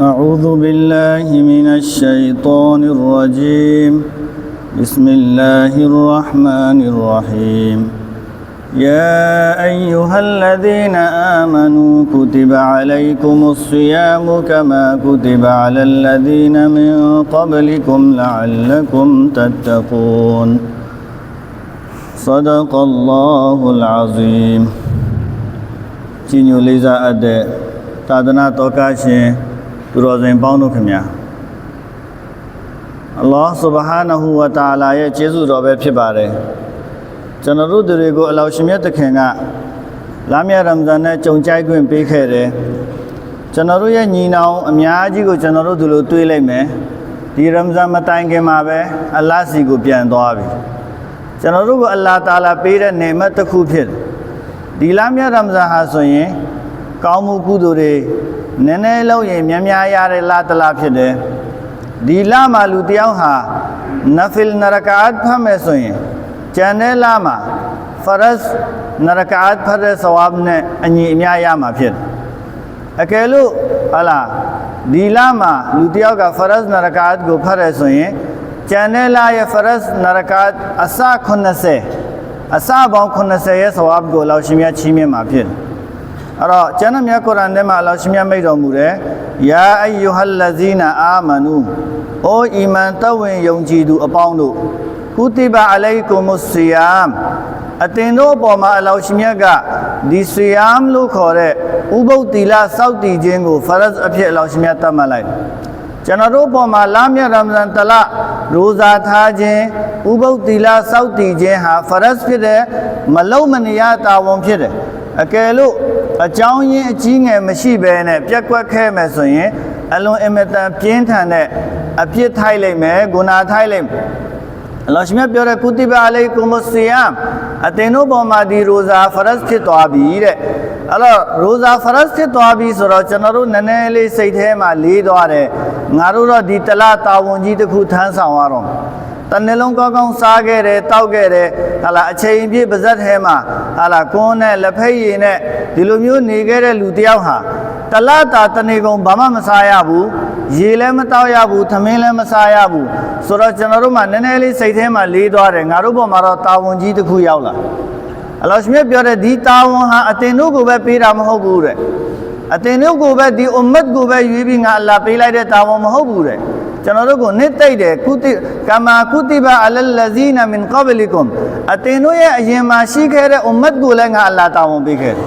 أعوذ بالله من الشيطان الرجيم بسم الله الرحمن الرحيم يا أيها الذين آمنوا كتب عليكم الصيام كما كتب على الذين من قبلكم لعلكم تتقون صدق الله العظيم تينيو ليزا أدي تادنا توكاشي သာသနာတော်ကားရှင်သူတော်စင်ပေါင်းတို့ခင်ဗျာအလ္လာဟ်ဆုဘဟာနဟူဝတာလာရဲ့ကျေးဇူးတော်ပဲဖြစ်ပါတယ်ကျွန်တော်တို့တွေကိုအလောရှင်မြတ်သခင်ကလာမြတ်ရမဇန်နဲ့ကြုံကြိုက်ခွင့်ပေးခဲ့တယ်ကျွန်တော်တို့ရဲ့ညီနောင်အများကြီးကိုကျွန်တော်တို့ဒီလိုတွေးလိုက်မယ်ဒီရမဇန်မတိုင်ခင်မှာပဲအလ္လာဟ်စီကိုပြန်သွားပြီကျွန်တော်တို့ကအလ္လာဟ်တာလာပေးတဲ့နေမတ်တစ်ခုဖြစ်တယ်ဒီလမြတ်ရမဇန်ဟာဆိုရင် ကောင်းမှုကုသိုလ်တွေနည်းနည်းလောက်ရင်များများရတဲ့လတလားဖြစ်တယ်ဒီလမှာလူတယောက်ဟာနဖီလ်နရကာတ်ဖတ်မယ်ဆိုရင်ကျန်တဲ့လမှာဖရတ်နရကာတ်ဖတ်တဲ့ဆဝါဘ်နဲ့အညီအမျှရမှာဖြစ်တယ်အကယ်လို့ဟလာဒီလမှာလူတယောက်ကဖရတ်နရကာတ်ကိုဖတ်ရဆိုရင်ကျန်တဲ့လရဲ့ဖရတ်နရကာတ်အစ80အစပေါင်း80ရဲ့ဆဝါဘ်ကိုအလောရှင်မြတ်ချီးမြှင့်မှာဖြစ်တယ်။ အဲ့တော့ကျမ်းမြတ်ကုရ်အာန်ထဲမှာအလောရှင်မြတ်မိတ်တော်မူတယ်။ယာအယုဟလ္လဇီနာအာမနူအိုအီမန်တဝင်ယုံကြည်သူအပေါင်းတို့ကုတိဘအလိုင်ကုမုဆီယမ်အတင်တို့အပေါ်မှာအလောရှင်မြတ်ကဒီဆီယမ်လို့ခေါ်တဲ့ဥပုပ်တီလာစောက်တည်ခြင်းကိုဖရတ်အဖြစ်အလောရှင်မြတ်တတ်မှတ်လိုက်တယ်။ကျွန်တော်တို့ပေါ်မှာလာမြတ်ရမဇန်တလရိုဇာထားခြင်းဥပုပ်တီလာစောက်တည်ခြင်းဟာဖရတ်ဖြစ်တဲ့မလုံမနေရတာဝန်ဖြစ်တယ် အကယ်လို့အကြောင်းရင်းအကြီးငယ်မရှိဘဲနဲ့ပြက်ကွက်ခဲ့မယ်ဆိုရင်အလွန်အင်မတန်ပြင်းထန်တဲ့အပြစ်ထိုက်လိုက်မယ်ဂုဏထိုက်လိုက်မယ်အလ္လာဟ်ရှင်ပြောတဲ့ကုတိဘအလိုင်ကုမဆီယမ်အတင်တို့ပေါ်မှာဒီရိုဇာဖရတ်ဖြစ်သွားပြီတဲ့အဲ့တော့ရိုဇာဖရတ်ဖြစ်သွားပြီဆိုတော့ကျွန်တော်တို့နည်းနည်းလေးစိတ်ထဲမှာလေးသွားတယ်ငါတို့တော့ဒီတလတာဝန်ကြီးတစ်ခုထမ်းဆောင်ရတော့ တနေ့လုံးကောင်းကောင်းစားခဲ့တယ်တောက်ခဲ့တယ်ဟာလာအချိန်ပြည့်ပါဇက်ထဲမှာဟာလာကွန်းနဲ့လက်ဖက်ရည်နဲ့ဒီလိုမျိုးနေခဲ့တဲ့လူတယောက်ဟာတလတာတနေ့ကုန်ဘာမှမစားရဘူးရေလည်းမတောက်ရဘူးသမင်းလည်းမစားရဘူးဆိုတော့ကျွန်တော်တို့မှနည်းနည်းလေးစိတ်ထဲမှာလေးသွားတယ်ငါတို့ဘောမှာတော့တာဝန်ကြီးတစ်ခုရောက်လာအလ္လာဟ်ရှင်ပြောတဲ့ဒီတာဝန်ဟာအတင်တို့ကိုပဲပေးတာမဟုတ်ဘူးတဲ့အတင်တို့ကိုပဲဒီအွမ်မတ်ကိုပဲရွေးပြီးငါအလ္လာဟ်ပေးလိုက်တဲ့တာဝန်မဟုတ်ဘူးတဲ့ ကျွန်တော်တို့ကိုနှစ်သိမ့်တယ်ကုတိကမာကုတိဘာအလလဇီနာမင်ကဘလီကွမ်အတင်တို့ရဲ့အရင်မှာရှိခဲ့တဲ့အွမ်မတ်ကိုလည်းငါအလ္လာဟ်တာဝန်ပေးခဲ့တယ်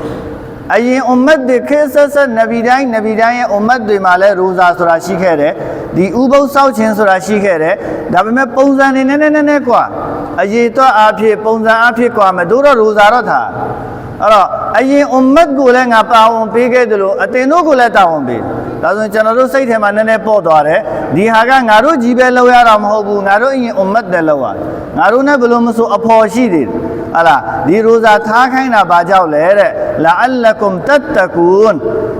အရင်အွမ်မတ်တွေခေဆက်ဆက်နဗီတိုင်းနဗီတိုင်းရဲ့အွမ်မတ်တွေမှာလည်းရိုဇာဆိုတာရှိခဲ့တယ်ဒီဥပုသ်စောက်ခြင်းဆိုတာရှိခဲ့တယ်ဒါပေမဲ့ပုံစံနေနေနေနေကွာအရေးတော့အဖြစ်ပုံစံအဖြစ်ကွာမတို့တော့ရိုဇာတော့ထား အဲ့တော့အရင်အွမ်မတ်ကိုလည်းငါပါဝင်ပေးခဲ့တယ်လို့အတင်တို့ကိုလည်းတာဝန်ပေးဒါဆိုရင်ကျွန်တော်တို့စိတ်ထဲမှာနည်းနည်းပေါ့သွားတယ်ဒီဟာကငါတို့ကြီးပဲလောက်ရတာမဟုတ်ဘူးငါတို့အရင်အွမ်မတ်နဲ့လောက်ရငါတို့နဲ့ဘယ်လိုမဆိုအဖော်ရှိတယ်ဟာလားဒီရိုဇာထားခိုင်းတာဘာကြောင့်လဲတဲ့လာအလကုမ်တတ်တကွန်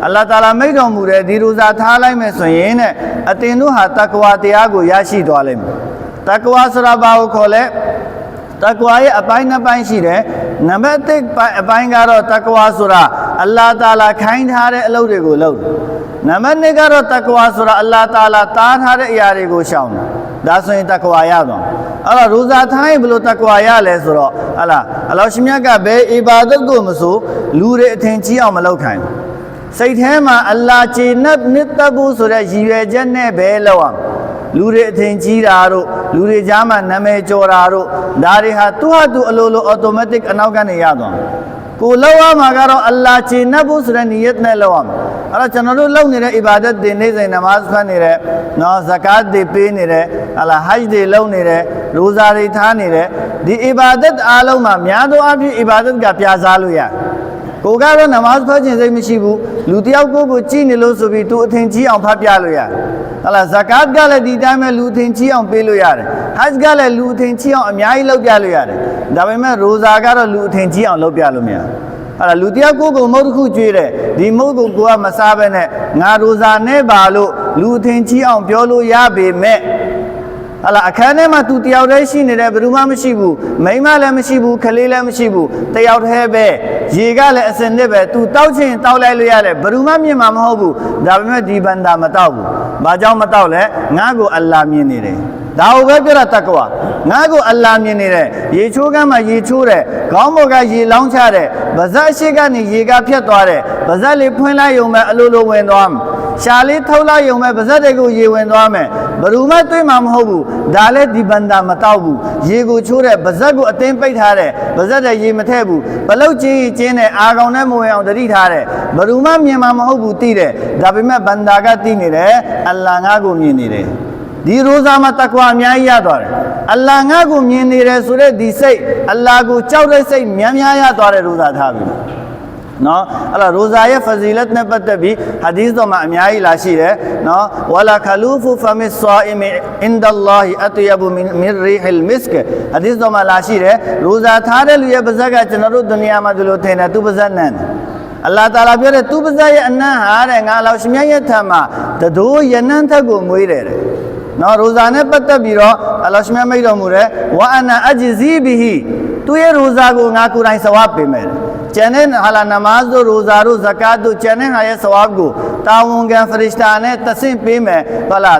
အလ္လာဟ်တာလာမိတ်တော်မူတဲ့ဒီရိုဇာထားလိုက်မယ်ဆိုရင်တဲ့အတင်တို့ဟာတက္ကဝတရားကိုရရှိသွားလိမ့်မယ်တက္ကဝဆိုတာဘာကိုခေါ်လဲ တက္ကဝရဲ့အပိုင်းနှစ်ပိုင်းရှိတယ်နံပါတ်1အပိုင်းကတော့တက္ကဝဆိုတာအလ္လာဟ်တာလာခိုင်းထားတဲ့အလုပ်တွေကိုလုပ်တယ်နံပါတ်2ကတော့တက္ကဝဆိုတာအလ္လာဟ်တာလာတားထားတဲ့အရာတွေကိုရှောင်တယ်ဒါဆိုရင်တက္ကဝရသွားအဲ့တော့ရိုဇာထားရင်ဘယ်လိုတက္ကဝရလဲဆိုတော့ဟလာအလောရှင်မြတ်ကဘယ်အီဘာဒတ်ကိုမဆိုလူတွေအထင်ကြီးအောင်မလုပ်ခိုင်းစိတ်ထဲမှာအလ္လာကျေနပ်နှစ်သက်ဖို့ဆိုတဲ့ရည်ရွယ်ချက်နဲ့ပဲလုပ်အောင် လူတွေအထင်ကြီးတာတို့လူတွေကြားမှာနာမည်ကျော်တာတို့ဒါတွေဟာသူ့ဟာသူအလိုလို automatic အနောက်ကနေရသွားကိုလောက်ရမှာကတော့အလ္လာကျေနပ်ဖို့ဆိုတဲ့နီယတ်နဲ့လောက်ရမှာအဲ့တော့ကျွန်တော်တို့လုပ်နေတဲ့အီဘာဒတ်တွေနေ့စဉ်နမတ်ဖတ်နေတယ်နော်ဇကာတ်တွေပေးနေတယ်ဟလာဟဂျ်တွေလုပ်နေတယ်ရိုဇာတွေထားနေတယ်ဒီအီဘာဒတ်အားလုံးမှာများသောအားဖြင့်အီဘာဒတ်ကပြာစားလို့ရတယ် ကိုကတော့နမတ်ဖတ်ခြင်းစိတ်မရှိဘူးလူတယောက်ကိုကိုကြည်နေလို့ဆိုပြီးသူအထင်ကြီးအောင်ဖတ်ပြလို့ရတယ်ဟလာဇကာတ်ကလည်းဒီတိုင်းပဲလူအထင်ကြီးအောင်ပေးလို့ရတယ်ဟဂျ်ကလည်းလူအထင်ကြီးအောင်အများကြီးလုပ်ပြလို့ရတယ်ဒါပေမဲ့ရိုဇာကတော့လူအထင်ကြီးအောင်လုပ်ပြလို့မရဘူးအဲ့ဒါလူတယောက်ကိုယ်ကိုမုတ်တစ်ခုကျွေးတယ်ဒီမုတ်ကိုကိုကမစားဘဲနဲ့ငါရိုဇာနဲ့ပါလို့လူအထင်ကြီးအောင်ပြောလို့ရပေမဲ့ ဟလာအခန်းထဲမှာ तू တယောက်တည်းရှိနေတယ်ဘယ်သူမှမရှိဘူးမိန်းမလည်းမရှိဘူးခလေးလည်းမရှိဘူးတယောက်တည်းပဲရေကလည်းအစင်နစ်ပဲ तू တောက်ချင်တောက်လိုက်လို့ရတယ်ဘယ်သူမှမြင်မှာမဟုတ်ဘူးဒါပေမဲ့ဒီဘန္တာမတောက်ဘူးဘာကြောင့်မတောက်လဲငါ့ကိုအလ္လာဟ်မြင်နေတယ်ဒါဟုတ်ပဲပြောတာတက္ကဝငါ့ကိုအလ္လာဟ်မြင်နေတယ်ရေချိုးကမ်းမှာရေချိုးတယ်ခေါင်းပေါ်ကရေလောင်းချတယ်ဗဇက်အရှိကနေရေကဖြတ်သွားတယ်ဗဇက်လေးဖွင့်လိုက်ရုံပဲအလိုလိုဝင်သွားမယ် ရှာလေးထုတ်လိုက်ရုံပဲဗဇက်တွေကိုရေဝင်သွားမယ်ဘယ်သူမှတွေ့မှာမဟုတ်ဘူးဒါလည်းဒီဘန္တာမတောက်ဘူးရေကိုချိုးတဲ့ဗဇက်ကိုအတင်းပိတ်ထားတယ်ဗဇက်တဲ့ရေမထည့်ဘူးဘလုတ်ချင်းကြီးကျင်းတဲ့အာကောင်နဲ့မဝင်အောင်တတိထားတယ်ဘယ်သူမှမြင်မှာမဟုတ်ဘူးသိတယ်ဒါပေမဲ့ဘန္တာကသိနေတယ်အလ္လာဟ်ငါ့ကိုမြင်နေတယ်ဒီရိုဇာမှာတကွာအများကြီးရသွားတယ်အလ္လာဟ်ငါ့ကိုမြင်နေတယ်ဆိုတဲ့ဒီစိတ်အလ္လာဟ်ကိုကြောက်တဲ့စိတ်များများရသွားတဲ့ရိုဇာထားပြီ နော်အဲ့တော့ရိုဇာရဲ့ဖဇီလတ်နဲ့ပတ်သက်ပြီးဟာဒီသ်တော်မှာအများကြီးလာရှိတယ်နော်ဝလာခလူဖူဖမစ်ဆာအီမအင်ဒလ္လာဟီအတယဘူမင်မင်ရီဟ်မစ်ကဟာဒီသ်တော်မှာလာရှိတယ်ရိုဇာထားတဲ့လူရဲ့ပါဇက်ကကျွန်တော်တို့ဒုနီယာမှာဒီလိုထင်တယ်သူပါဇက်နန်းအလ္လာဟ်တာလာပြောတဲ့သူပါဇက်ရဲ့အနံ့ဟာတဲ့ငါလောက်ရှင်မြတ်ရဲ့ထံမှာတဒိုးယနန်းထက်ကိုမွေးတယ်တဲ့ နော်ရိုဇာနဲ့ပတ်သက်ပြီးတော့အလ္လာဟ်ရှမြတ်မိတ်တော်မူတယ်ဝါအနာအဂျဇီဘီဟီသူရဲ့ရိုဇာကိုငါကိုယ်တိုင်ဆဝပ်ပေးမယ်ကျန်တဲ့ဟာလာနမတ်တို့ရိုဇာတို့ဇကာတ်တို့ကျန်တဲ့ဟာရဲ့ဆဝပ်ကိုတာဝန်ခံဖရစ်တာနဲ့တဆင့်ပေးမယ်ဟုတ်လား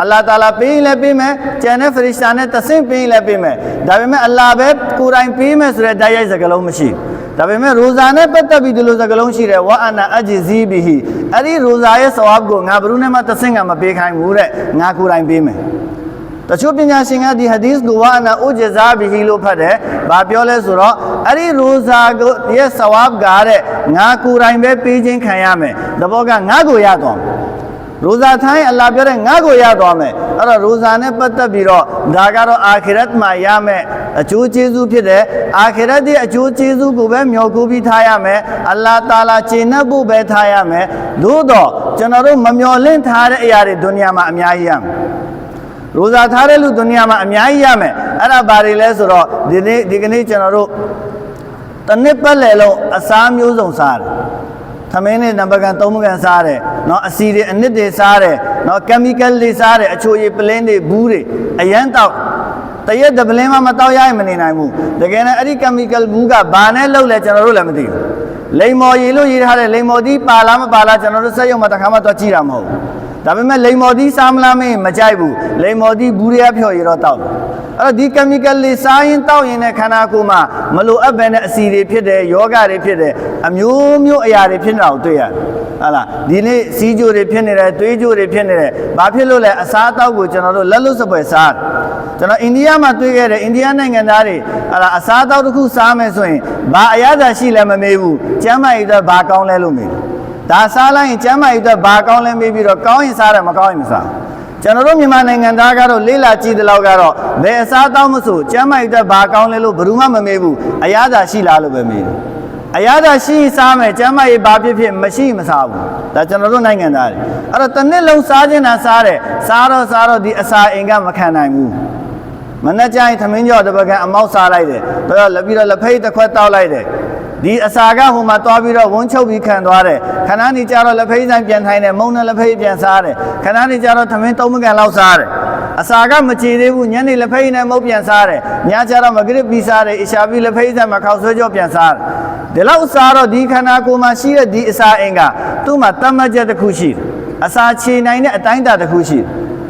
အလ္လာဟ်တာလာပေးရင်လည်းပေးမယ်ကျန်တဲ့ဖရစ်တာနဲ့တဆင့်ပေးရင်လည်းပေးမယ်ဒါပေမဲ့အလ္လာဟ်ပဲကိုယ်တိုင်ပေးမယ်ဆိုတဲ့တရားရိုက်စကားလုံးမရှိဘူး ဒါပေမဲ့ရိုဇာနဲ့ပတ်သက်ပြီးဒီလိုစကားလုံးရှိတယ်ဝါအနာအဂျဇီဘီဟီအဲ့ဒီရိုဇာရဲ့ဆဝပ်ကိုငါဘယ်သူနဲ့မှတဆင့်ကမပေးခိုင်းဘူးတဲ့ငါကိုယ်တိုင်ပေးမယ်တချို့ပညာရှင်ကဒီဟဒီသ်ကိုဝါနာဥဂျဇာဘီဟီလို့ဖတ်တယ်။ဘာပြောလဲဆိုတော့အဲ့ဒီရိုဇာကိုရဲ့ဆဝပ်ကတဲ့ငါကိုယ်တိုင်ပဲပေးခြင်းခံရမယ်။တဘောကငါကိုရသွားမယ်။ ရိုဇာထိုင်းအလ္လာဟ်ပြောတဲ့ငါကိုရသွားမယ်။အဲ့တော့ရိုဇာနဲ့ပတ်သက်ပြီးတော့ဒါကတော့အာခိရတ်မှာရမယ်အကျိုးကျေးဇူးဖြစ်တယ်။အာခိရတ်ရဲ့အကျိုးကျေးဇူးကိုပဲမျှော်ကိုးပြီးထားရမယ်။အလ္လာဟ်တာလာကျေနပ်ဖို့ပဲထားရမယ်။သို့တော့ကျွန်တော်တို့မမျှော်လင့်ထားတဲ့အရာတွေဒုနီယာမှာအများကြီးရမယ်။ရိုဇာထားတဲ့လူဒုနီယာမှာအများကြီးရမယ်အဲ့ဒါဘာတွေလဲဆိုတော့ဒီနေ့ဒီကနေ့ကျွန်တော်တို့တစ်နှစ်ပတ်လည်လုံးအစားမျိုးစုံစားတယ် ခမင်းနဲ့နံပါတ်ကန်သုံးကန်စားတယ်နော်အစီတွေအနစ်တွေစားတယ်နော်ကက်မီကယ်တွေစားတယ်အချိုရည်ပလင်းတွေဘူးတွေအရန်တောက်တရက်တပလင်းမှမတောက်ရရင်မနေနိုင်ဘူးတကယ်နဲ့အဲ့ဒီကက်မီကယ်ဘူးကဘာနဲ့လုပ်လဲကျွန်တော်တို့လည်းမသိဘူးလိမ္မော်ရည်လို့ရေးထားတဲ့လိမ္မော်ဒီပါလားမပါလားကျွန်တော်တို့စက်ရုံမှာတစ်ခါမှသွားကြည့်တာမဟုတ်ဘူး ဒါပေမဲ့လိမ္မော်သီးစားမလားမင်းမကြိုက်ဘူးလိမ္မော်သီးဘူးရဖြော်ရတော့တောက်တယ်အဲ့တော့ဒီ chemical လေးစားရင်တောက်ရင်တဲ့ခန္ဓာကိုယ်မှာမလိုအပ်ပဲနဲ့အစီတွေဖြစ်တယ်ယောဂတွေဖြစ်တယ်အမျိုးမျိုးအရာတွေဖြစ်နေတာကိုတွေ့ရတယ်ဟာလားဒီနေ့စီးကြိုတွေဖြစ်နေတယ်သွေးကြိုတွေဖြစ်နေတယ်ဘာဖြစ်လို့လဲအစားအသောက်ကိုကျွန်တော်တို့လက်လွတ်စပွဲစားတယ်ကျွန်တော်အိန္ဒိယမှာတွေ့ခဲ့တယ်အိန္ဒိယနိုင်ငံသားတွေဟာလားအစားအသောက်တစ်ခုစားမယ်ဆိုရင်ဘာအရသာရှိလဲမမေးဘူးကျမ်းမာရေးတော့ဘာကောင်းလဲလို့မေးတယ် ဒါစားလိုက်ရင်ကျမ်းမာရေးအတွက်ဘာကောင်းလဲမေးပြီးတော့ကောင်းရင်စားတယ်မကောင်းရင်မစားကျွန်တော်တို့မြန်မာနိုင်ငံသားကတော့လေးလာကြည့်တဲ့လောက်ကတော့ဘယ်အစားတောင်းမဆိုကျမ်းမာရေးအတွက်ဘာကောင်းလဲလို့ဘယ်သူမှမမေးဘူးအရသာရှိလားလို့ပဲမေးတယ်အရသာရှိရင်စားမယ်ကျမ်းမာရေးဘာဖြစ်ဖြစ်မရှိရင်မစားဘူးဒါကျွန်တော်တို့နိုင်ငံသားတွေအဲ့တော့တစ်နှစ်လုံးစားခြင်းတာစားတယ်စားတော့စားတော့ဒီအစာအိမ်ကမခံနိုင်ဘူးမနေ့ကျရင်သမင်းကြော်တစ်ပကံအမောက်စားလိုက်တယ်ပြီးတော့လက်ပြီးတော့လက်ဖိတ်တစ်ခွက်တောက်လိုက်တယ် ဒီအစာကဟိုမှာတွားပြီးတော့ဝန်းချုပ်ပြီးခံသွားတယ်ခဏနေကြတော့လက်ဖိတ်ဆိုင်ပြန်ထိုင်တယ်မုံနဲ့လက်ဖိတ်ပြန်စားတယ်ခဏနေကြတော့သမင်းသုံးပကံလောက်စားတယ်အစာကမချေသေးဘူးညနေလက်ဖိတ်နဲ့မုတ်ပြန်စားတယ်ညကျတော့မဂရစ်ပြီးစားတယ်အရှာပြီးလက်ဖိတ်ဆိုင်မှာခောက်ဆွဲကြောပြန်စားတယ်ဒီလောက်စားတော့ဒီခန္ဓာကိုယ်မှာရှိတဲ့ဒီအစာအင်ကသူ့မှာတတ်မှတ်ချက်တစ်ခုရှိတယ်အစာချေနိုင်တဲ့အတိုင်းအတာတစ်ခုရှိတယ်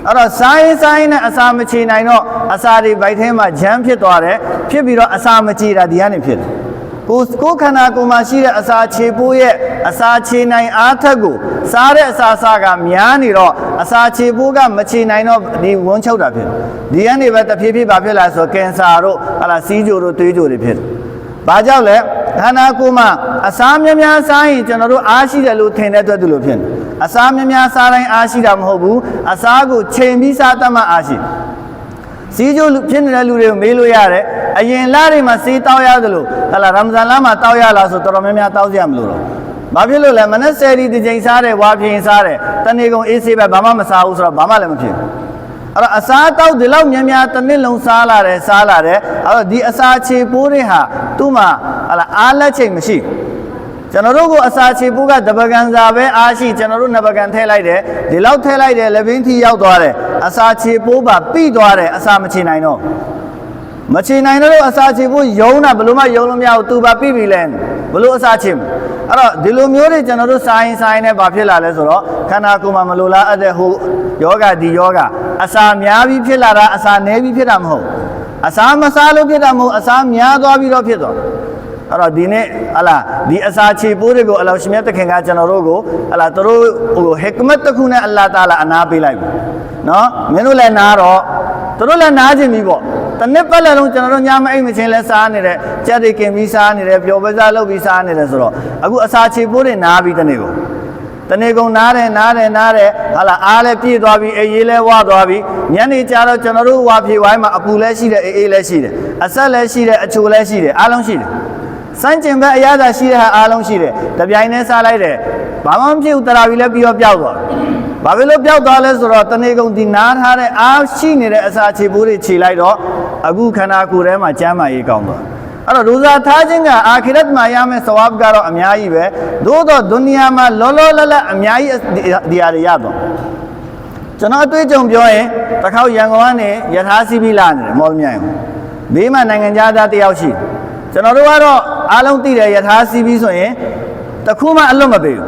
အဲ့တော့စားရင်စားရင်နဲ့အစာမချေနိုင်တော့အစာတွေဗိုက်ထဲမှာဂျမ်းဖြစ်သွားတယ်ဖြစ်ပြီးတော့အစာမချေတာဒီကနေဖြစ်တယ် ကိုယ်ကိုယ်ခန္ဓာကိုယ်မှာရှိတဲ့အစာခြေပိုးရဲ့အစာခြေနိုင်အားထက်ကိုစားတဲ့အစာစားကများနေတော့အစာခြေပိုးကမခြေနိုင်တော့ဒီဝန်းချုပ်တာဖြစ်တယ်ဒီကနေပဲတဖြည်းဖြည်းဘာဖြစ်လာဆိုကင်ဆာတို့ဟာလာစီးကြိုတို့သွေးကြိုတွေဖြစ်တယ်ဘာကြောင့်လဲခန္ဓာကိုယ်မှာအစာများများစားရင်ကျွန်တော်တို့အားရှိတယ်လို့ထင်တဲ့အတွက်သူလို့ဖြစ်တယ်အစာများများစားတိုင်းအားရှိတာမဟုတ်ဘူးအစာကိုချိန်ပြီးစားတတ်မှအားရှိတယ်စီးကျိုးလူဖြစ်နေတဲ့လူတွေကိုမေးလို့ရတယ် အရင်လတွေမှာစီးတောက်ရတယ်လို့ဟလာရမဇန်လမှာတောက်ရလားဆိုတော်တော်များများတောက်ကြရမလို့တော့ဘာဖြစ်လို့လဲမနေ့ဆယ်ဒီတစ်ချိန်စားတယ်ဝါပြင်းစားတယ်တနေ့ကုန်အေးဆေးပဲဘာမှမစားဘူးဆိုတော့ဘာမှလည်းမဖြစ်ဘူးအဲ့တော့အစာတောက်ဒီလောက်များများတစ်နှစ်လုံးစားလာတယ်စားလာတယ်အဲ့တော့ဒီအစာခြေပိုးတွေဟာသူ့မှာဟာလာအားလက်ချိန်မရှိဘူးကျွန်တော်တို့ကိုအစာချေဖို့ကတပကံစာပဲအားရှိကျွန်တော်တို့နပကံထည့်လိုက်တယ်ဒီလောက်ထည့်လိုက်တယ်လက်ဘင်းထီရောက်သွားတယ်အစာချေဖို့ပါပြီးသွားတယ်အစာမချေနိုင်တော့ မချေနိုင်တော့အစာချေဖို့ယုံတာဘလို့မှယုံလို့မရဘူးသူပါပြီးပြီလဲဘလို့အစာချေမအဲ့တော့ဒီလိုမျိုးတွေကျွန်တော်တို့ဆိုင်ဆိုင်နဲ့ဘာဖြစ်လာလဲဆိုတော့ခန္ဓာကိုယ်မှာမလိုလားအပ်တဲ့ဟိုယောဂဒီယောဂအစာများပြီးဖြစ်လာတာအစာနည်းပြီးဖြစ်တာမဟုတ်အစာမစားလို့ဖြစ်တာမဟုတ်အစာများသွားပြီးတော့ဖြစ်သွား အဲ့တော့ဒီနေ့ဟလာဒီအစာချေပိုးတွေကိုအလောရှင်မြတ်တခင်ကကျွန်တော်တို့ကိုဟလာတို့ဟိုဟက်မတ်တစ်ခုနဲ့အလ္လာတာလာအနာပေးလိုက်ပြီနော်မင်းတို့လည်းနားတော့တို့လည်းနားခြင်းပြီပေါ့တနစ်ပတ်လည်းလုံးကျွန်တော်တို့ညမအိမ်မချင်းလဲစားနေတဲ့ကြက်တွေကင်ပြီးစားနေတယ်ပျော်ပစားလုပ်ပြီးစားနေတယ်ဆိုတော့အခုအစာချေပိုးတွေနားပြီးတနေ့ကိုတနေ့ကုန်နားတယ်နားတယ်နားတယ်ဟာလာအားလည်းပြည့်သွားပြီအေးရေးလည်းဝသွားပြီညနေကျတော့ကျွန်တော်တို့ဝါဖြေဝိုင်းမှာအပူလည်းရှိတယ်အေးအေးလည်းရှိတယ်အဆက်လည်းရှိတယ်အချိုလည်းရှိတယ်အားလုံးရှိတယ် စမ်းကျင်ဘက်အရသာရှိတဲ့ဟာအားလုံးရှိတယ်တပြိုင်တည်းစားလိုက်တယ်ဘာမှမဖြစ်ဘူးတရာပြီလည်းပြီးတော့ပျောက်သွားတယ်ဘာဖြစ်လို့ပျောက်သွားလဲဆိုတော့တနေ့ကုန်ဒီနားထားတဲ့အားရှိနေတဲ့အစာခြေပိုးတွေခြေလိုက်တော့အခုခန္ဓာကိုယ်ထဲမှာကျမ်းမာရေးကောင်းသွားအဲ့တော့ရူဇာထားခြင်းကအာခိရတ်မှာရမယ့်သဝဘကတော့အများကြီးပဲသို့တော့ဒုနီယာမှာလောလောလတ်လတ်အများကြီးဒီဟာတွေရတော့ကျွန်တော်အတွေ့အကြုံပြောရင်တစ်ခေါက်ရန်ကုန်ကနေယထာစီးပြီးလာနေတယ်မော်လမြိုင်ကိုဘေးမှာနိုင်ငံသားတယောက်ရှိတယ် ကျွန်တော်တို့ကတော့အားလုံးသိတယ်ယထာစီးပြီးဆိုရင်တစ်ခုမှအလွတ်မပေးဘူး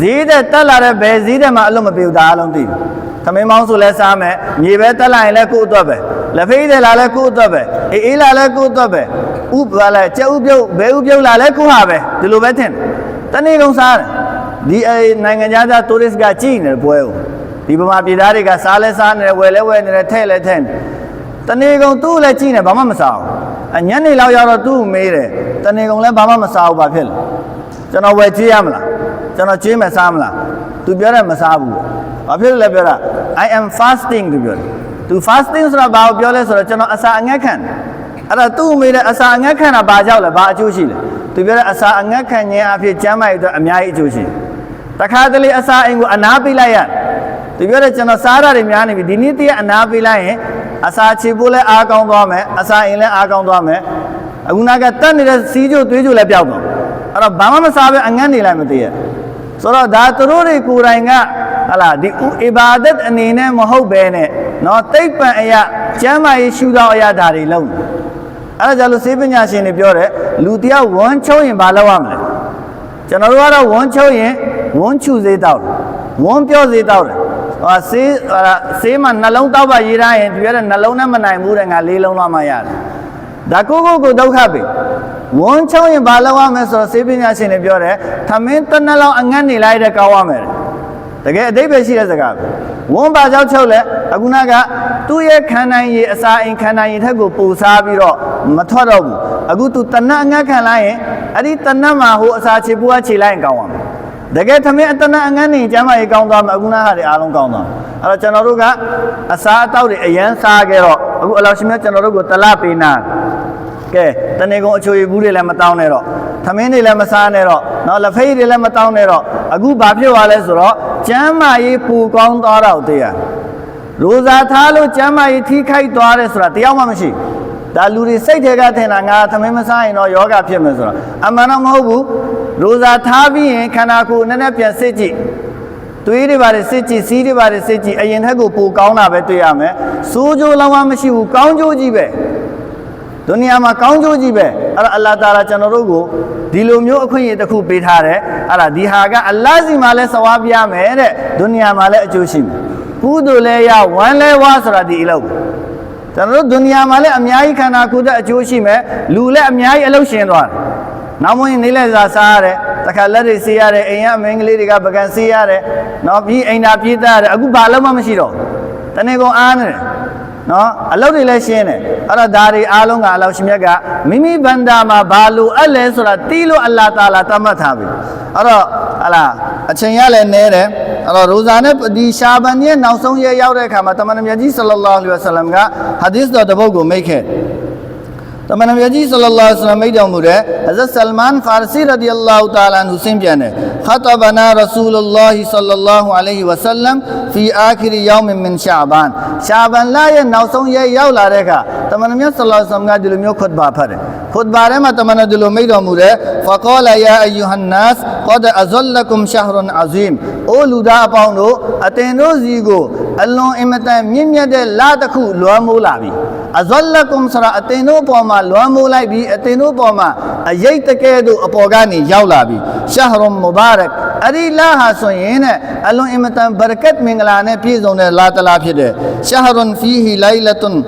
ဈေးတဲ့တက်လာတဲ့ဘယ်ဈေးတဲ့မှအလွတ်မပေးဘူးဒါအားလုံးသိတယ်သမင်းမောင်းဆိုလဲစားမယ်မြေပဲတက်လာရင်လည်းကိုယ့်အတွက်ပဲလက်ဖေးတယ်လာလဲကိုယ့်အတွက်ပဲအေးအေးလာလဲကိုယ့်အတွက်ပဲဥပလာလဲကျက်ဥပြုတ်ဘဲဥပြုတ်လာလဲကိုယ့်ဟာပဲဒီလိုပဲထင်တယ်တနေ့ကုန်စားတယ်ဒီအဲနိုင်ငံသားသားတိုးရစ်ကကြည့်နေတယ်ပွဲကိုဒီဗမာပြည်သားတွေကစားလဲစားနေတယ်ဝယ်လဲဝယ်နေတယ်ထဲ့လဲထဲ့နေတနေ့ကုန်သူ့လည်းကြည့်နေဘာမှမစားဘူးအ ညနေလောက်ရောက်တော့သူ့ကိုမေးတယ်တနေ့ကုန်လည်းဘာမှမစားဘူးဘာဖြစ်လဲကျွန်တော်ဝယ်ကြည့်ရမလားကျွန်တော်ကြည့်မယ်စားမလားသူပြောတယ်မစားဘူးဘာဖြစ်လဲပြောတာ I am fasting သူပြောတယ်သူ fasting ဆိုတာဘာကိုပြောလဲဆိုတော့ကျွန်တော်အစာအငတ်ခံတယ်အဲ့တော့သူ့မေးတဲ့အစာအငတ်ခံတာဘာကြောက်လဲဘာအကျိုးရှိလဲသူပြောတဲ့အစာအငတ်ခံခြင်းအဖြစ်ကျမ်းမာရေးအတွက်အများကြီးအကျိုးရှိတယ်တခါတလေအစာအိမ်ကိုအနာပေးလိုက်ရသူပြောတယ်ကျွန်တော်စားတာတွေများနေပြီဒီနေ့တည်းအနာပေးလိုက်ရင် အစာခြေဖို့လည်းအားကောင်းသွားမယ်အစာအိမ်လည်းအားကောင်းသွားမယ်အခုနောက်ကတက်နေတဲ့စီးကျိုးသွေးကျိုးလည်းပျောက်သွားအဲ့တော့ဘာမှမစားပဲအငတ်နေလိုက်မသိရဆိုတော့ဒါသူတို့တွေကိုယ်တိုင်ကဟလာဒီဥအီဘာဒတ်အနေနဲ့မဟုတ်ပဲနဲ့နော်သိပ္ပံအရာကျမ်းမာရေးရှုထောင့်အရာဒါတွေလုံးအဲ့ဒါကြလို့စေပညာရှင်တွေပြောတယ်လူတယောက်ဝန်းချုံရင်မလုပ်ရမလဲကျွန်တော်တို့ကတော့ဝန်းချုံရင်ဝန်းချူစေးတောက်ဝန်းပြောစေးတောက်တယ် ဟောဆေးဟာဆေးမှာနှလုံးတောက်ပါရေးထားရင်ဒီရတဲ့နှလုံးနဲ့မနိုင်ဘူးတဲ့ငါလေးလုံးလောက်မှရတယ်ဒါကိုကိုကိုဒုက္ခပဲဝန်းချုံရင်ဘာလုပ်ရမလဲဆိုတော့စေပညာရှင်တွေပြောတယ်သမင်းတစ်နှလုံးအငတ်နေလိုက်တဲ့ကောင်းရမယ်တကယ်အတိတ်ပဲရှိတဲ့စကားပဲဝန်းပါကြောက်ချုပ်လဲအခုနကသူ့ရဲ့ခန္ဓာရည်အစာအိမ်ခန္ဓာရည်ထက်ကိုပူစားပြီးတော့မထွက်တော့ဘူးအခုသူတဏှအငတ်ခံလိုက်ရင်အဲ့ဒီတဏှမှာဟိုအစာခြေပူကခြေလိုက်ရင်ကောင်းရမယ် တကယ်သမင်းအတဏအငန်းနေကျမ်းမာရေးကောင်းသွားမှာအခုနာဟာတွေအားလုံးကောင်းသွားအဲ့တော့ကျွန်တော်တို့ကအစားအသောက်တွေအရန်စားခဲ့တော့အခုအလောရှင်မြတ်ကျွန်တော်တို့ကိုတလပေးနာကဲတနေကုန်အချိုရည်ဘူးတွေလည်းမတောင်းနဲ့တော့သမင်းတွေလည်းမစားနဲ့တော့နော်လက်ဖိတ်တွေလည်းမတောင်းနဲ့တော့အခုဘာဖြစ်သွားလဲဆိုတော့ကျမ်းမာရေးပူကောင်းသွားတော့တရားရိုဇာထားလို့ကျမ်းမာရေးထိခိုက်သွားတယ်ဆိုတာတရားမှမရှိဘူးဒါလူတွေစိတ်ထဲကထင်တာငါသမင်းမစားရင်တော့ယောဂဖြစ်မယ်ဆိုတော့အမှန်တော့မဟုတ်ဘူး ရိုဇာထားပြီးရင်ခန္ဓာကိုယ်နည်းနည်းပြန်စစ်ကြည့်သွေးတွေပါတယ်စစ်ကြည့်စီးတွေပါတယ်စစ်ကြည့်အရင်ထက်ကိုပိုကောင်းတာပဲတွေ့ရမယ်စိုးကြိုးလောင်းဝမရှိဘူးကောင်းကြိုးကြီးပဲဒုနီယာမှာကောင်းကြိုးကြီးပဲအဲ့ဒါအလ္လာဟ်တာလာကျွန်တော်တို့ကိုဒီလိုမျိုးအခွင့်အရေးတစ်ခုပေးထားတယ်အဲ့ဒါဒီဟာကအလ္လာဟ်စီမှာလဲစဝါပြရမယ်တဲ့ဒုနီယာမှာလည်းအကျိုးရှိမယ်ကုသိုလ်လဲရဝမ်းလဲဝါဆိုတာဒီအလုပ်ကျွန်တော်တို့ဒုနီယာမှာလည်းအများကြီးခန္ဓာကိုယ်သက်အကျိုးရှိမယ်လူလည်းအများကြီးအလုပ်ရှင်သွားတယ် နောက်မင်းနေလဲစားစားရတယ်တခါလက်တွေဆေးရတယ်အိမ်ကအမင်းကလေးတွေကပကံဆေးရတယ်နော်ပြီးအိမ်သာပြေးတတ်ရတယ်အခုဘာလုံးမှမရှိတော့တနေ့ကုန်အားနေတယ်နော်အလုပ်တွေလည်းရှင်းတယ်အဲ့တော့ဒါတွေအားလုံးကအလောရှင်မြတ်ကမိမိဘန္တာမှာဘာလို့အပ်လဲဆိုတာတီးလို့အလ္လာတာလာတတ်မှတ်ထားပြီအဲ့တော့ဟလာအချိန်ရလည်းနဲတယ်အဲ့တော့ရိုဇာနဲ့ဒီရှာဘန်ရဲ့နောက်ဆုံးရက်ရောက်တဲ့အခါမှာတမန်တော်မြတ်ကြီးဆလ္လာလာဟ်အလိုင်ဝါဆလမ်ကဟာဒီသ်တော်တစ်ပုဒ်ကိုမိတ်ခဲ့ တမန်တော်မြတ်ကြီးဆလ္လာလဟ်အလိုင်းဝါဆလမ်မိတ်တော်မူတဲ့ဟဇရတ်ဆလမန်ဖာရစီရဒီအလ္လာဟူတာလာန်ဟူဆင်းပြန်တယ်ခတဘနာရဆူလလာဟီဆလ္လာလဟ်အလိုင်းဝါဆလမ်ဖီအာခီရီယောင်မင်မင်ရှာဘန်ရှာဘန်လာရဲ့နောက်ဆုံးရက်ရောက်လာတဲ့အခါတမန်တော်မြတ်ဆလ္လာလဟ်အလိုင်းဝါဆလမ်ကဒီလိုမျိုးခွတ်ဘာဖတ်တယ်ခွတ်ဘာထဲမှာတမန်တော်ဒီလိုမိတ်တော်မူတဲ့ဖကောလာယာအယူဟန်နတ်ကဒအဇလကုမ်ရှာဟရွန်အဇီမ်အိုလူသားအပေါင်းတို့အတင်တို့စီကို အလွန်အင်မတန်မြင့်မြတ်တဲ့လတစ်ခုလွမ်းမိုးလာပြီအဇလကုမ်ဆရာအတင်တို့ပေါ်မှာလွမ်းမိုးလိုက်ပြီးအတင်တို့ပေါ်မှာအရေးတကယ်တို့အပေါ်ကနေရောက်လာပြီရှာဟရုမ်မူဘာရက်အဒီလာဟာဆိုရင်နဲ့အလွန်အင်မတန်ဘာရကတ်မင်္ဂလာနဲ့ပြည့်စုံတဲ့လာတလာဖြစ်တယ်ရှာဟရွန်ဖီဟီလိုင်လတုန်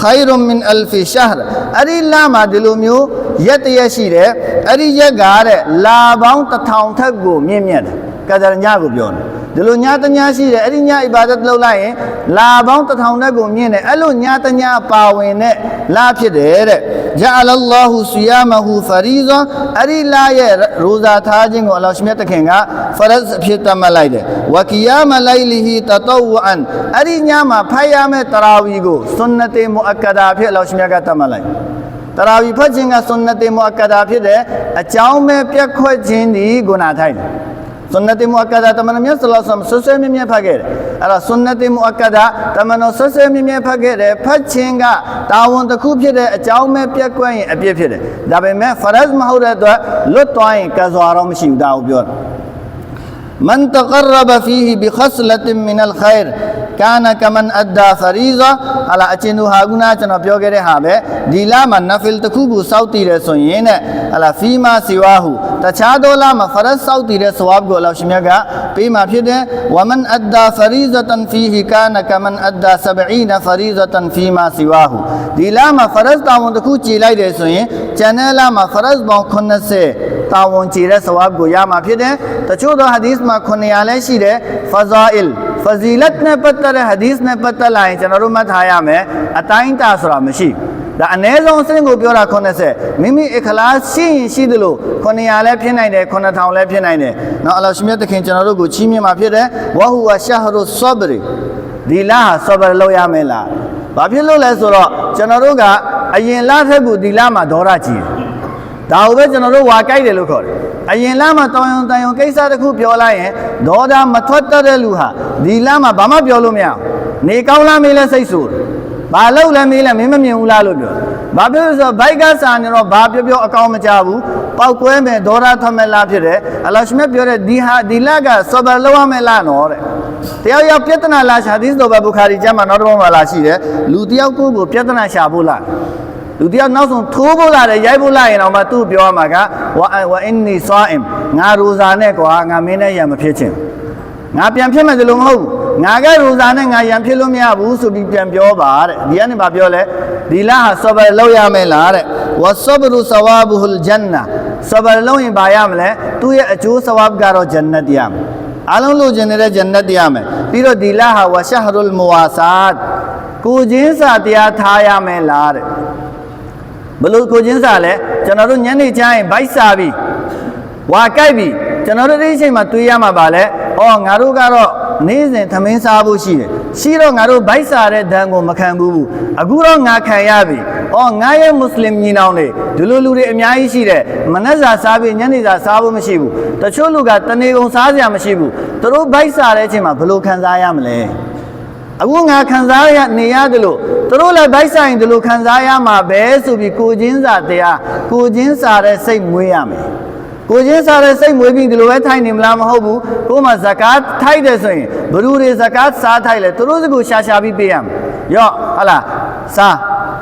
ခိုင်ရုမ်မင်အလ်ဖီရှာဟ်အဒီလာမှာဒီလိုမျိုးရက်တရက်ရှိတယ်အဲ့ဒီရက်ကတဲ့လာပေါင်းတစ်ထောင်ထက်ကိုမြင့်မြတ်တယ်ကဒရညာကိုပြောတယ် ဒီလိုညတညရှိတယ်အဲ့ဒီည ibadat လုပ်လိုက်ရင်လာပေါင်းတစ်ထောင်နဲ့ကိုမြင့်တယ်အဲ့လိုညတညပါဝင်တဲ့လာဖြစ်တယ်တဲ့ဂျာလလဟူဆီယာမဟူဖရီဇာအဲ့ဒီလာရဲ့ရိုဇာထားခြင်းကိုအလ္လာဟ်ရှင်မြတ်သခင်ကဖရစ်အဖြစ်သတ်မှတ်လိုက်တယ်ဝကီယာမလိုင်လီဟီတတောဝအန်အဲ့ဒီညမှာဖတ်ရမယ့်တရာဝီကိုဆွန်နတေမူအကဒါအဖြစ်အလ္လာဟ်ရှင်မြတ်ကသတ်မှတ်လိုက်တရာဝီဖတ်ခြင်းကဆွန်နတေမူအကဒါဖြစ်တယ်အကြောင်းမဲ့ပြက်ခွက်ခြင်းဒီဂုဏထိုက်တယ် ဆွန်နတေမူအက္ကဒါတမန်တော်မြတ်ဆလ္လာလဟ်အလัยဟိဝါဆလမ်ဆွဆွဲမြဲမြဲဖတ်ခဲ့တယ်အဲ့ဒါဆွန်နတေမူအက္ကဒါတမန်တော်ဆွဆွဲမြဲမြဲဖတ်ခဲ့တယ်ဖတ်ခြင်းကတာဝန်တစ်ခုဖြစ်တဲ့အကြောင်းမဲ့ပြက်ကွက်ရင်အပြစ်ဖြစ်တယ်ဒါပေမဲ့ဖရဇ်မဟုတ်တဲ့အတွက်လွတ်သွားရင်ကဇွာတော့မရှိဘူးဒါကိုပြောတယ် من تقرب فيه بخصلة من الخير كان كمن أدى فريضة ဟာလာအချင်းတို့ဟာကုနာကျွန်တော်ပြောခဲ့တဲ့ဟာပဲဒီလမှာနဖီလ်တစ်ခုခုစောက်တည်တယ်ဆိုရင်တဲ့ဟာလာဖီမာစီဝါဟုတခြားသောလမှာဖရတ်စောက်တည်တဲ့ဆဝါဘ်ကိုအလ္လာဟ်ရှင်မြတ်ကပေးမှာဖြစ်တယ်ဝမန်အဒ္ဒါဖရီဇတန်ဖီဟီကာနကမန်အဒ္ဒါ70ဖရီဇတန်ဖီမာစီဝါဟုဒီလမှာဖရတ်တာဝန်တစ်ခုကြည်လိုက်တယ်ဆိုရင်ကျန်တဲ့လမှာဖရတ်ပေါင်း80 တာဝန်ကျေတဲ့ thawab ကိုရမှာဖြစ်တယ်တချို့သော hadith မှာ900လည်းရှိတယ် fazail fazilat နဲ့ပတ်သက်တဲ့ hadith နဲ့ပတ်သက်လာရင်ကျွန်တော်တို့မှတ်ထားရမယ်အတိုင်းတာဆိုတာမရှိဒါအ ਨੇ ဆုံးအဆင့်ကိုပြောတာ80မိမိအခလားရှိရင်ရှိသလို900လည်းဖြစ်နိုင်တယ်9000လည်းဖြစ်နိုင်တယ်เนาะအလ္လာဟ်ရှင်မြတ်သခင်ကျွန်တော်တို့ကိုချီးမြှင့်မှာဖြစ်တယ်ဝဟူဝါရှာဟရုဆဘရီဒီလာဟာဆဘရလောက်ရမယ်လားဘာဖြစ်လို့လဲဆိုတော့ကျွန်တော်တို့ကအရင်လထက်ကူဒီလာမှာဒေါရကြီးတယ် ဒါကိုပဲကျွန်တော်တို့ဝါကြိုက်တယ်လို့ခေါ်တယ်အရင်လမှာတောင်ယုံတန်ယုံကိစ္စတစ်ခုပြောလိုက်ရင်ဒေါသမထွက်တတ်တဲ့လူဟာဒီလမှာဘာမှပြောလို့မရဘူးနေကောင်းလားမေးလဲစိတ်ဆိုးတယ်ဘာလို့လဲမေးလဲမင်းမမြင်ဘူးလားလို့ပြောဘာပြောလို့ဆိုတော့ဘိုက်ကစာနေတော့ဘာပြောပြောအကောင်းမကြဘူးပောက်ကွဲမယ်ဒေါရထွက်မယ်လားဖြစ်တယ်အလ္လာဟ်ရှမြတ်ပြောတဲ့ဒီဟာဒီလကဆဘရလောက်ရမယ်လားနော်တဲ့တယောက်ယောက်ပြဿနာလာရှာဒီဆိုဘဘူခါရီကျမ်းမှာနောက်တစ်ပုံမှာလာရှိတယ်လူတယောက်ကိုယ်ကိုပြဿနာရှာဖို့လား လူတယောက်နောက်ဆုံးထိုးဖို့လာတယ်ရိုက်ဖို့လာရင်တော့မှသူ့ပြောရမှာကဝဝအင်နီဆာအင်ငါရူဇာနဲ့ကွာငါမင်းနဲ့ရံမဖြစ်ချင်ငါပြန်ဖြစ်မယ်ဆိုလို့မဟုတ်ဘူးငါကရူဇာနဲ့ငါရံဖြစ်လို့မရဘူးဆိုပြီးပြန်ပြောပါတဲ့ဒီကနေဘာပြောလဲဒီလားဟာဆဘရလောက်ရမယ်လားတဲ့ဝဆဘရူဆဝါဘူဟူလ်ဂျန်နာဆဘရလောက်ရင်ဘာရမလဲသူ့ရဲ့အကျိုးဆဝါဘ်ကတော့ဂျန်နတ်ရမယ်အလုံးလို့ကျင်နေတဲ့ဂျန်နတ်ရမယ်ပြီးတော့ဒီလားဟာဝရှဟရုလ်မဝါဆတ်ကိုချင်းစာတရားထားရမယ်လားတဲ့ ဘလို့ကိုချင်းစာလဲကျွန်တော်တို့ညနေချရင်ဘိုက်စာပြီဝါကြိုက်ပြီကျွန်တော်တို့ဒီအချိန်မှာတွေးရမှာပါလဲဩငါတို့ကတော့နေ့စဉ်သမင်းစားဖို့ရှိတယ်ရှိတော့ငါတို့ဘိုက်စာတဲ့ဒဏ်ကိုမခံဘူးဘူးအခုတော့ငါခံရပြီဩငါရဲ့မွတ်စလင်ညီနောင်တွေဒီလိုလူတွေအများကြီးရှိတယ်မနက်စာစားပြီးညနေစာစားဖို့မရှိဘူးတချို့လူကတနေကုန်စားစရာမရှိဘူးသူတို့ဘိုက်စာတဲ့အချိန်မှာဘယ်လိုခံစားရမလဲ အခုငါခံစားရနေရတယ်လို့သူတို့လည်းဗိုက်ဆိုင်ဒီလိုခံစားရမှာပဲဆိုပြီးကိုချင်းစာတရားကိုချင်းစာတဲ့စိတ်မွေးရမယ်ကိုချင်းစားတဲ့စိတ်မွေးပြီးဒီလိုပဲထိုင်နေမလားမဟုတ်ဘူးကိုယ်မှဇကာတ်ထိုက်တယ်ဆိုရင်ဘ누구တွေဇကာတ်စားထိုက်လဲသူတို့စကူရှာရှာပြီးပေးရမယ်ရော့ဟလာစား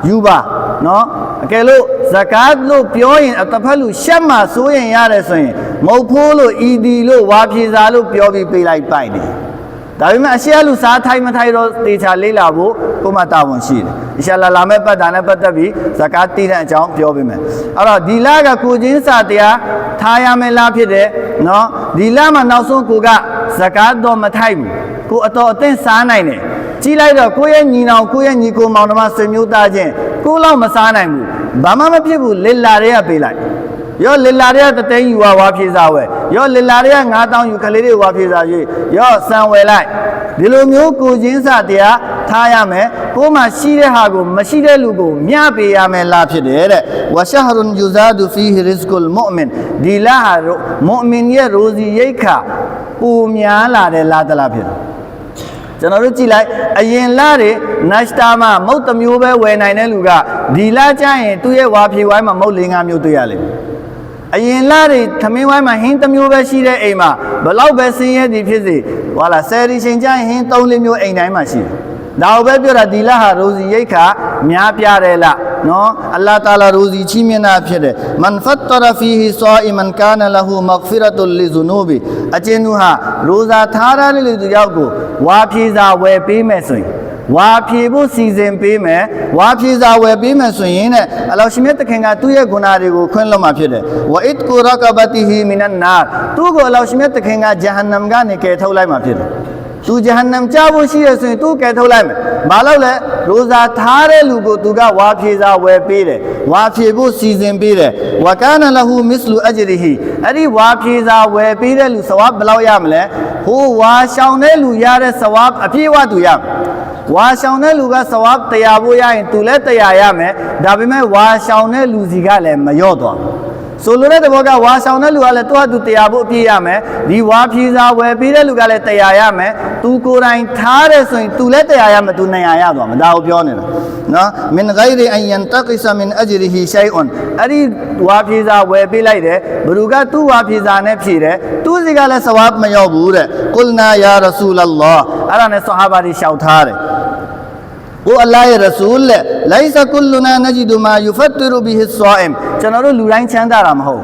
ယူပါနော်အကယ်လို့ဇကာတ်လို့ပြောရင်အတစ်ဖက်လူရှက်မှစိုးရင်ရတယ်ဆိုရင်မဟုတ်ဖိုးလို့ဤဒီလို့ဝါပြေစာလို့ပြောပြီးပေးလိုက်ပိုက်တယ် ဒါပေမဲ့အရှိအလူစားထိုင်မထိုင်တော့တေချာလေးလာဖို့ကိုမတာဝန်ရှိတယ်အရှာလာလာမဲ့ပတ်တာနဲ့ပတ်သက်ပြီးဇကာတ်တည်တဲ့အကြောင်းပြောပေးမယ်အဲ့တော့ဒီလကကိုချင်းစာတရားထားရမယ်လားဖြစ်တယ်နော်ဒီလမှာနောက်ဆုံးကိုကဇကာတ်တော့မထိုက်ဘူးကိုအတော်အသင့်စားနိုင်တယ်ကြီးလိုက်တော့ကိုရဲ့ညီနောင်ကိုရဲ့ညီကိုမောင်နှမဆွေမျိုးသားချင်းကိုလောက်မစားနိုင်ဘူးဘာမှမဖြစ်ဘူးလစ်လာတွေကပေးလိုက် ရောလစ်လာတွေကတသိန်းယူဝဝါဖြေစားဝဲရောလစ်လာတွေက9000ယူကလေးတွေဝါဖြေစားရွေးရောစံဝယ်လိုက်ဒီလိုမျိုးကိုချင်းစတရားထားရမယ်ကိုယ်မှာရှိတဲ့ဟာကိုမရှိတဲ့လူကိုမျှပေးရမယ်လားဖြစ်တယ်တဲ့ဝရှဟရွန်ယူဇာဒူဖီဟီရစ်ကုလ်မုအမင်ဒီလာဟာမုအမင်ရဲ့ရိုဇီရိတ်ခပူများလာတဲ့လားတလားဖြစ်တယ်ကျွန်တော်တို့ကြည့်လိုက်အရင်လတွေနက်စတာမှာမုတ်တစ်မျိုးပဲဝယ်နိုင်တဲ့လူကဒီလကျရင်သူ့ရဲ့ဝါဖြေဝိုင်းမှာမုတ်၄၅မျိုးတွေ့ရလိမ့်မယ် အရင်လတွေသမင်းဝိုင်းမှာဟင်းတစ်မျိုးပဲရှိတဲ့အိမ်မှာဘလောက်ပဲဆင်းရဲသည်ဖြစ်စေဟွာလာဆယ်ရီရှင်ကျရင်ဟင်း၃၄မျိုးအိမ်တိုင်းမှာရှိတယ်ဒါကိုပဲပြောတာဒီလဟာရိုဇီရိတ်ခါများပြားတယ်လားနော်အလ္လာတာလာရိုဇီချီးမြှင့်တာဖြစ်တယ်မန်ဖတ်တရဖီဟီဆာအီမန်ကာနလဟူမဂ်ဖီရတုလ်လီဇူနူဘီအကျဉ်းသူဟာရိုဇာထားရတဲ့လူသူယောက်ကိုဝါပြေစာဝယ်ပေးမယ်ဆိုရင် ဝါဖြေဖို့စီစဉ်ပေးမယ်ဝါဖြေစာဝယ်ပေးမယ်ဆိုရင်တဲ့အလောရှင်မြတ်တခင်ကသူ့ရဲ့ဂုဏတွေကိုခွင့်လွှတ်မှာဖြစ်တယ်ဝအစ်ကူရကဘတီဟီမီနန်နာသူ့ကိုအလောရှင်မြတ်တခင်ကဂျဟန္နမ်ကနေကယ်ထုတ်လိုက်မှာဖြစ်တယ်သူဂျဟန္နမ်ကြားဖို့ရှိရဆိုရင်သူကယ်ထုတ်လိုက်မယ်။ဘာလို့လဲ။ရိုဇာထားတဲ့လူကိုသူကဝါဖြေစာဝယ်ပေးတယ်။ဝါဖြေဖို့စီစဉ်ပေးတယ်။ဝကာနလဟူမစ္စလူအဂျရီဟီအဲ့ဒီဝါဖြေစာဝယ်ပေးတဲ့လူစဝါဘယ်လောက်ရမလဲ။ဟိုဝါရှောင်တဲ့လူရတဲ့စဝါအပြည့်အဝသူရမယ်။ ဝါရှောင်တဲ့လူကစဝါတရားဖို့ရရင်သူလည်းတရားရမယ်။ဒါပေမဲ့ဝါရှောင်တဲ့လူစီကလည်းမလျော့သွားဘူး။ ဆိုလိုတဲ့သဘောကဝါဆောင်တဲ့လူကလည်းသူ့ဟာသူတရားဖို့အပြည့်ရမယ်ဒီဝါဖြီစာဝယ်ပေးတဲ့လူကလည်းတရားရမယ်သူကိုယ်တိုင်ထားတယ်ဆိုရင်သူလည်းတရားရမယ်သူနေရာရသွားမှာဒါကိုပြောနေတာနော်မင်ဂိုင်ရီအန်ယန်တကိဆာမင်အဂျရီဟီရှိုင်အွန်အဲ့ဒီဝါဖြီစာဝယ်ပေးလိုက်တယ်ဘလူကသူ့ဝါဖြီစာနဲ့ဖြည့်တယ်သူ့စီကလည်းစဝါမရောက်ဘူးတဲ့ကုလနာယာရဆူလလောအဲ့ဒါနဲ့ဆဟာဘာတွေရှောက်ထားတယ် ကိုအလ္လာဟ်ရဲ့ရဆူလ်လက်လိုင်ဆာကုလနာနဂျီဒူမာယူဖတ်တရူဘီဟစ်ဆာအမ်ကျွန်တော်တို့လူတိုင်းချမ်းသာတာမဟုတ်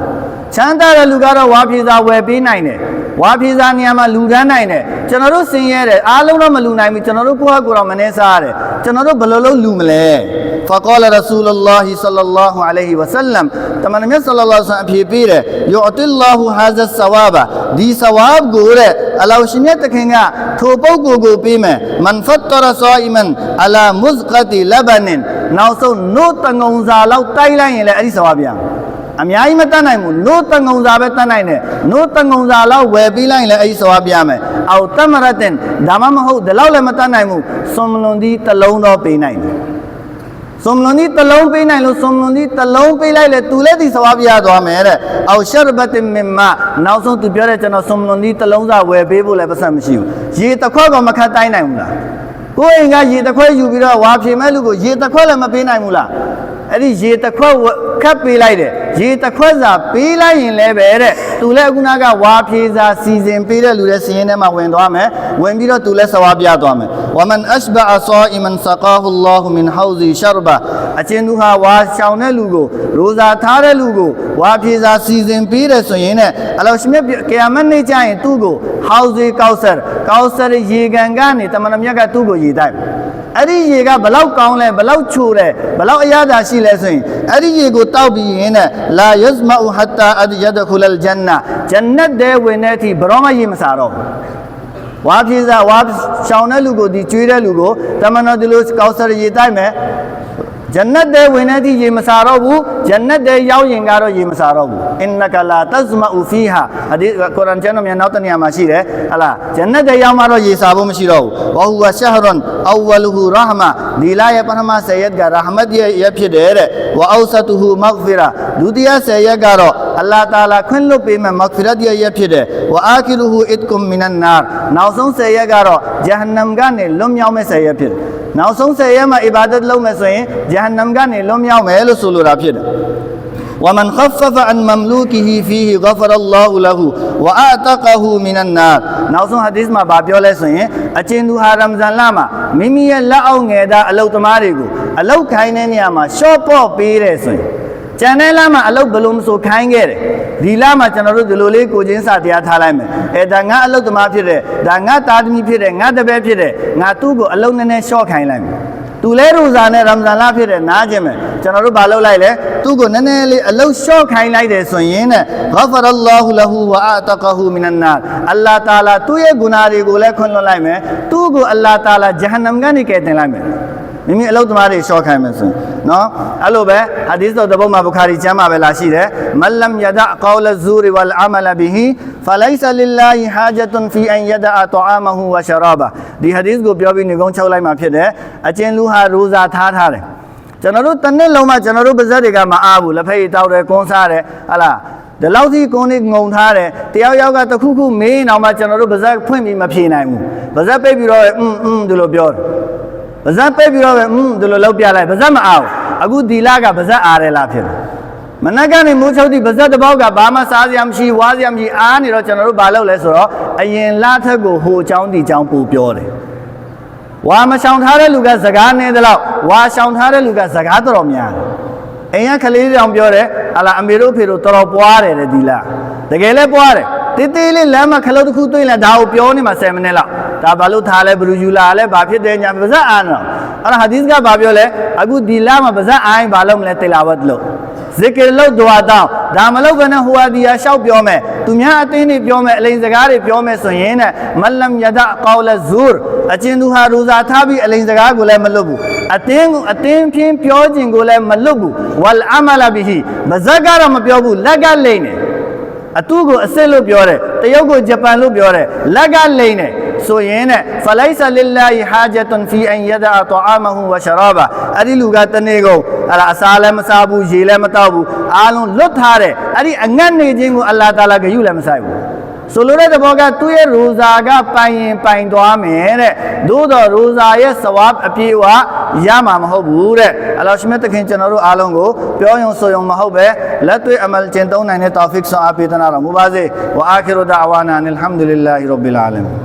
ချမ်းသာတဲ့လူကတော့ဝါဖြေစာဝယ်ပေးနိုင်တယ်ဝါဖြေစာနေရာမှာလူတန်းနိုင်တယ်ကျွန်တော်တို့ဆင်းရဲတယ်အားလုံးတော့မလူနိုင်ဘူးကျွန်တော်တို့ကိုယ့်ဟာကိုယ်တော့မနေစားရတယ်ကျွန်တော်တို့ဘယ်လိုလုပ်လူမလဲဖကောလရဆူလလာဟီဆလလာဟူအလိုင်ဟီဝဆလမ်တမန်မြတ်ဆလလာဆန်အဖြေပေးတယ်ယောအတိလာဟူဟာဇတ်ဆဝါဘာဒီဆဝါဘ်ကိုတဲ့အလောရှင်မြတ်တခင်ကထိုပုဂ္ဂိုလ်ကိုပေးမယ်မန်ဖတ်တရဆာအီမန်အလာမုဇ်ကတီလဘနင်နောက်ဆုံးနို့တငုံစာလောက်တိုက်လိုက်ရင်လည်းအဲ့ဒီဆဝါပြန် အများကြီးမတတ်နိုင်ဘူးနို့တငုံစာပဲတတ်နိုင်တယ်နို့တငုံစာလောက်ဝယ်ပြီးလိုက်လဲအဲ့ဆိုအပြမယ်အော်တမရတင်ဒါမှမဟုတ်ဒီလောက်လည်းမတတ်နိုင်ဘူးစွန်မလွန်ဒီတလုံးတော့ပေးနိုင်တယ်စွန်လွန်ဒီတလုံးပေးနိုင်လို့စွန်လွန်ဒီတလုံးပေးလိုက်လေသူလည်းဒီစဝါပြရသွားမယ်တဲ့အော်ရှရဘတ်မင်မနောက်ဆုံးသူပြောတဲ့ကျွန်တော်စွန်လွန်ဒီတလုံးစာဝယ်ပေးဖို့လည်းပတ်စံမရှိဘူးရေတစ်ခွက်ကမခတ်တိုင်းနိုင်ဘူးလားကိုယ်အိမ်ကရေတစ်ခွက်ယူပြီးတော့ဝါဖြေမဲ့လူကိုရေတစ်ခွက်လည်းမပေးနိုင်ဘူးလားအဲ့ဒီရေတစ်ခွက်ခတ်ပေးလိုက်တယ်ရေတစ်ခွက်စာပေးလိုက်ရင်လည်းပဲတဲ့သူလည်းအခုနကဝါဖြေစာစီစဉ်ပေးတဲ့လူရဲ့စီရင်ထဲမှာဝင်သွားမယ်ဝင်ပြီးတော့သူလည်းစဝါပြသွားမယ်ဝမန်အရှဘအဆာအီမန်စကာဟူလာဟူမင်ဟောဇီရှရဘအချင်းသူဟာဝါရှောင်တဲ့လူကိုရိုဇာထားတဲ့လူကိုဝါဖြေစာစီစဉ်ပေးတယ်ဆိုရင်တဲ့အလောရှမြတ်ကီယာမတ်နေ့ကျရင်သူ့ကိုဟောဇီကောက်ဆာကောက်ဆာရေကန်ကနေတမန်တော်မြတ်ကသူ့ကိုရေတိုက် အဲ့ဒီရေကဘလောက်ကောင်းလဲဘလောက်ချိုတယ်ဘလောက်အရသာရှိလဲဆိုရင်အဲ့ဒီရေကိုတောက်ပြီးရင်တဲ့လာယဇ်မအူဟတ်တာအဒယဒခုလလ်ဂျန်နာဂျန်နတ်တဲ့ဝင်တဲ့အထိဘရောမရေမစားတော့ဘူးဝါပြေစာဝါရှောင်းတဲ့လူကိုဒီကျွေးတဲ့လူကိုတမန်တော်ဒီလိုကောက်ဆရရေတိုက်မယ် ဂျန်နတ်တဲ့ဝင်တဲ့ဒီရေမစားတော့ဘူးဂျန်နတ်တဲ့ရောက်ရင်ကတော့ရေမစားတော့ဘူးအင်နကလာတဇမအူဖီဟာအဒီကုရ်အာန်ကျမ်းတော်များနောက်တနေရာမှာရှိတယ်ဟလာဂျန်နတ်တဲ့ရောက်မှတော့ရေစားဖို့မရှိတော့ဘူးဝဟူဝရှဟရွန်အဝလဟူရဟမဒီလာရဲ့ပထမဆယ်ရက်ကရဟမတ်ရဲ့ရဖြစ်တယ်တဲ့ဝအောက်ဆတူဟူမဂ်ဖီရာဒုတိယဆယ်ရက်ကတော့အလ္လာဟ်တာလာခွင့်လွတ်ပေးမဲ့မဂ်ဖီရတ်ရဲ့ရဖြစ်တယ်ဝအာခီလူဟူအစ်ကွမ်မီနန်နာနောက်ဆုံးဆယ်ရက်ကတော့ဂျဟန္နမ်ကနေလွတ်မြောက်မဲ့ဆယ်ရက်ဖြစ်တယ် နောက်ဆုံး10ရက်မှာအီဘာဒတ်လုပ်မယ်ဆိုရင်ဂျဟန်နမ်ကနေလွတ်မြောက်မယ်လို့ဆိုလိုတာဖြစ်တယ်ဝမန်ခဖဖန်မမ်လူကီဟီဖီဟီဂဖရလ္လာဟူလဟူဝအာတကဟူမင်နာနောက်ဆုံးဟာဒီသ်မှာဗာပြောလဲဆိုရင်အကျဉ်သူဟာရမ်ဇန်လမှာမိမိရဲ့လက်အောက်ငယ်သားအလုတ်သမားတွေကိုအလုတ်ခိုင်းတဲ့နေရာမှာရှော့ပော့ပေးတယ်ဆိုရင် ကျန်တဲ့လမှာအလုတ်ဘယ်လို့မဆိုခိုင်းခဲ့တယ်ဒီလမှာကျွန်တော်တို့ဒီလိုလေးကိုချင်းစာတရားထားလိုက်မယ်အဲဒါငါအလုတ်သမားဖြစ်တယ်ဒါငါသားသမီးဖြစ်တယ်ငါတပည့်ဖြစ်တယ်ငါသူ့ကိုအလုတ်နည်းနည်းရှော့ခိုင်းလိုက်မယ်သူလဲရူဇာနဲ့ရမဇန်လဖြစ်တဲ့နားခြင်းပဲကျွန်တော်တို့ဘာလုပ်လိုက်လဲသူ့ကိုနည်းနည်းလေးအလုတ်လျှော့ခိုင်းလိုက်တယ်ဆိုရင်တဲ့ဂဖရအလ္လာဟူလဟူဝအာတကဟူမင်နနာအလ္လာတာလာသူ့ရဲ့ဂုဏတွေကိုလည်းခွင့်လွှတ်လိုက်မယ်သူ့ကိုအလ္လာတာလာဂျဟန္နမ်ကနေကယ်တင်လိုက်မယ် မိမိအလုတ်သမားတွေရှော့ခိုင်းမယ်ဆိုရင်နော်အဲ့လိုပဲဟာဒီသတော်တပုတ်မှာဘူခါရီကျမ်းမှာပဲလာရှိတယ်မလမ်ယဒကောလဇူရီဝလ်အမလဘီဟီဖလိုင်ဆလ lillahi ဟာဂျတ်န်ဖီအန်ယဒအတောအာမဟူဝရှရာဘာဒီဟာဒီသ်ကိုပြောပြီးနေကုန်းချုပ်လိုက်မှာဖြစ်တယ်အကျဉ်လူဟာရိုဇာထားထားတယ်ကျွန်တော်တို့တစ်နှစ်လုံးမှကျွန်တော်တို့ပါဇက်တွေကမအားဘူးလက်ဖက်ရည်တောက်တယ်ကွန်းစားတယ်ဟာလားဒီလောက်စီကွန်းနေငုံထားတယ်တယောက်ယောက်ကတစ်ခုခုမေးရင်တော့မှကျွန်တော်တို့ပါဇက်ဖွင့်ပြီးမဖြေနိုင်ဘူးပါဇက်ပိတ်ပြီးတော့อืมอืมဒီလိုပြောတယ် ပါဇက်ပိတ်ပြီးတော့ပဲอืมဒီလိုလောက်ပြလိုက်ပါဇက်မအောင်အခုဒီလကပါဇက်အားတယ်လားဖြစ်တယ်မနက်ကနေမိုးချုပ်သည့်ပါဇက်တစ်ပေါက်ကဘာမှစားစရာမရှိဝါစရာမရှိအားနေတော့ကျွန်တော်တို့ဘာလုပ်လဲဆိုတော့အရင်လထက်ကိုဟိုအကြောင်းဒီအကြောင်းပူပြောတယ်ဝါမရှောင်ထားတဲ့လူကစကားနေသလောက်ဝါရှောင်ထားတဲ့လူကစကားတော်တော်များတယ်အိမ်ကကလေးတောင်ပြောတယ်ဟာလာအမေတို့ဖေတို့တော်တော်ပွားတယ်တဲ့ဒီလားတကယ်လဲပွားတယ်တေးသေးလေးလမ်းမှာခလုတ်တစ်ခုတွေ့ရင်ဒါကိုပြောနေမှာ10မိနစ်လောက် ဒါဘာလို့ထားလဲဘယ်လူယူလာလဲဘာဖြစ်တယ်ညာပါဇက်အာနော်အဲ့ဒါဟာဒီသ်ကဘာပြောလဲအခုဒီလမှာပါဇက်အိုင်းဘာလို့မလဲတေလာဝတ်လို့ဇစ်ကရလို့ဒွါတောင်းဒါမလို့ကနဲ့ဟိုဟာဒီယာရှောက်ပြောမယ်သူများအတင်းတွေပြောမယ်အလိန်စကားတွေပြောမယ်ဆိုရင်တဲ့မလမ်ယဒကောလဇူရ်အချင်းသူဟာရူဇာထားပြီးအလိန်စကားကိုလည်းမလွတ်ဘူးအတင်းကိုအတင်းဖြင်းပြောခြင်းကိုလည်းမလွတ်ဘူးဝလ်အမလဘီဟီပါဇက်ကတော့မပြောဘူးလက်ကလိမ့်နေအတူကိုအစ်စ်လို့ပြောတယ်တရုတ်ကိုဂျပန်လို့ပြောတယ်လက်ကလိမ့်တယ် ဆိုရင်တဲ့ဖလိုင်ဆလ lillahi ဟာဂျတ်န်ဖီအန်ယဒအတောအာမဟူဝရှရာဘာအဲ့ဒီလူကတနေ့ကုန်အဲ့ဒါအစာလည်းမစားဘူးရေလည်းမတောက်ဘူးအားလုံးလွတ်ထားတယ်အဲ့ဒီအငတ်နေခြင်းကိုအလ္လာဟ်တာလာဂယုလည်းမဆိုင်ဘူးဆိုလိုတဲ့သဘောကသူ့ရဲ့ရိုဇာကပိုင်ရင်ပိုင်သွားမယ်တဲ့သို့တော့ရိုဇာရဲ့စဝါအပြေဝရမှာမဟုတ်ဘူးတဲ့အလ္လာဟ်ရှမြတ်တခင်ကျွန်တော်တို့အားလုံးကိုပြောယုံဆိုယုံမဟုတ်ပဲလက်တွေ့အမလ်ကျင့်သုံးနိုင်တဲ့တောဖစ်ဆွန်အားပေးသနာတော်မူပါစေဝအာခိရူဒါအဝါနာအလ်ဟမ်ဒူလ illah ရဘ်ဘီလ်အာလမင်